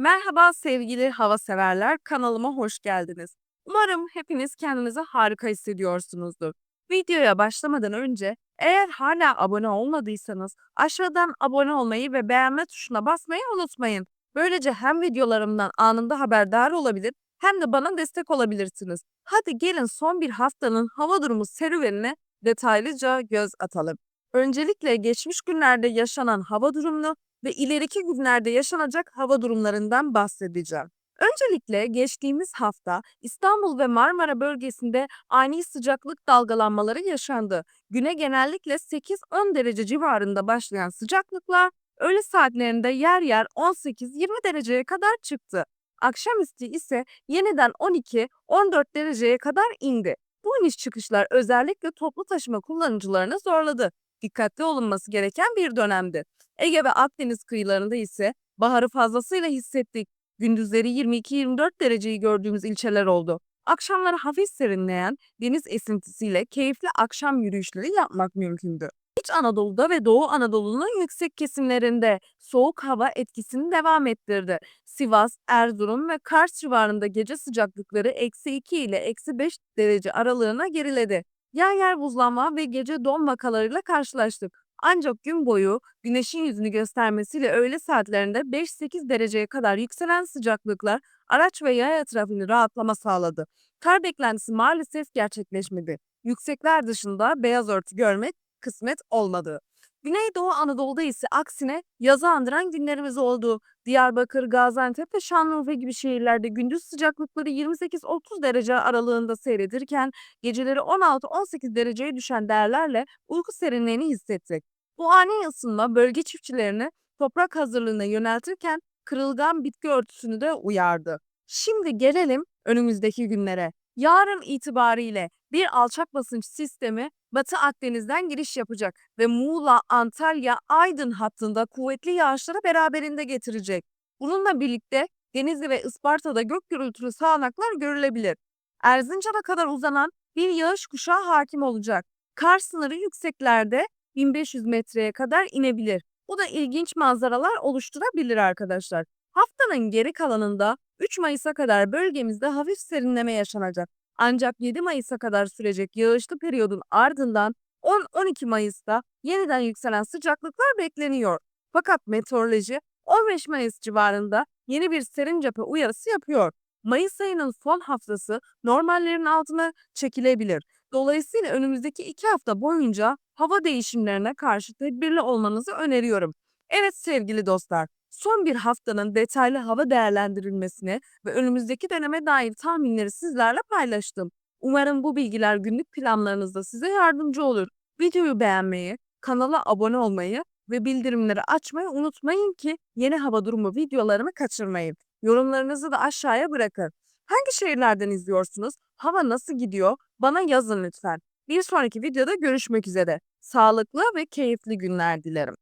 Merhaba sevgili hava severler, kanalıma hoş geldiniz. Umarım hepiniz kendinizi harika hissediyorsunuzdur. Videoya başlamadan önce eğer hala abone olmadıysanız aşağıdan abone olmayı ve beğenme tuşuna basmayı unutmayın. Böylece hem videolarımdan anında haberdar olabilir hem de bana destek olabilirsiniz. Hadi gelin son bir haftanın hava durumu serüvenine detaylıca göz atalım. Öncelikle geçmiş günlerde yaşanan hava durumunu ve ileriki günlerde yaşanacak hava durumlarından bahsedeceğim. Öncelikle geçtiğimiz hafta İstanbul ve Marmara bölgesinde ani sıcaklık dalgalanmaları yaşandı. Güne genellikle 8-10 derece civarında başlayan sıcaklıklar öğle saatlerinde yer yer 18-20 dereceye kadar çıktı. Akşamüstü ise yeniden 12-14 dereceye kadar indi. Bu iniş çıkışlar özellikle toplu taşıma kullanıcılarını zorladı. Dikkatli olunması gereken bir dönemdi. Ege ve Akdeniz kıyılarında ise baharı fazlasıyla hissettik. Gündüzleri 22-24 dereceyi gördüğümüz ilçeler oldu. Akşamları hafif serinleyen deniz esintisiyle keyifli akşam yürüyüşleri yapmak mümkündü. İç Anadolu'da ve Doğu Anadolu'nun yüksek kesimlerinde soğuk hava etkisini devam ettirdi. Sivas, Erzurum ve Kars civarında gece sıcaklıkları eksi 2 ile eksi 5 derece aralığına geriledi. Yer yer buzlanma ve gece don vakalarıyla karşılaştık. Ancak gün boyu güneşin yüzünü göstermesiyle öğle saatlerinde 5-8 dereceye kadar yükselen sıcaklıklar araç ve yaya trafiğini rahatlama sağladı. Kar beklentisi maalesef gerçekleşmedi. Yüksekler dışında beyaz örtü görmek kısmet olmadı. Güneydoğu Anadolu'da ise aksine yazı andıran günlerimiz oldu. Diyarbakır, Gaziantep ve Şanlıurfa gibi şehirlerde gündüz sıcaklıkları 28-30 derece aralığında seyredirken geceleri 16-18 dereceye düşen değerlerle uyku serinliğini hissettik. Bu ani ısınma bölge çiftçilerini toprak hazırlığına yöneltirken kırılgan bitki örtüsünü de uyardı. Şimdi gelelim önümüzdeki günlere. Yarın itibariyle bir alçak basınç sistemi Batı Akdeniz'den giriş yapacak ve Muğla, Antalya, Aydın hattında kuvvetli yağışları beraberinde getirecek. Bununla birlikte Denizli ve Isparta'da gök gürültülü sağanaklar görülebilir. Erzincan'a kadar uzanan bir yağış kuşağı hakim olacak. Kar sınırı yükseklerde 1500 metreye kadar inebilir. Bu da ilginç manzaralar oluşturabilir arkadaşlar. Haftanın geri kalanında 3 Mayıs'a kadar bölgemizde hafif serinleme yaşanacak. Ancak 7 Mayıs'a kadar sürecek yağışlı periyodun ardından 10-12 Mayıs'ta yeniden yükselen sıcaklıklar bekleniyor. Fakat meteoroloji 15 Mayıs civarında yeni bir serin cephe uyarısı yapıyor. Mayıs ayının son haftası normallerin altına çekilebilir. Dolayısıyla önümüzdeki iki hafta boyunca hava değişimlerine karşı tedbirli olmanızı öneriyorum. Evet sevgili dostlar, son bir haftanın detaylı hava değerlendirilmesini ve önümüzdeki döneme dair tahminleri sizlerle paylaştım. Umarım bu bilgiler günlük planlarınızda size yardımcı olur. Videoyu beğenmeyi, kanala abone olmayı ve bildirimleri açmayı unutmayın ki yeni hava durumu videolarımı kaçırmayın. Yorumlarınızı da aşağıya bırakın. Hangi şehirlerden izliyorsunuz? Hava nasıl gidiyor? Bana yazın lütfen. Bir sonraki videoda görüşmek üzere. Sağlıklı ve keyifli günler dilerim.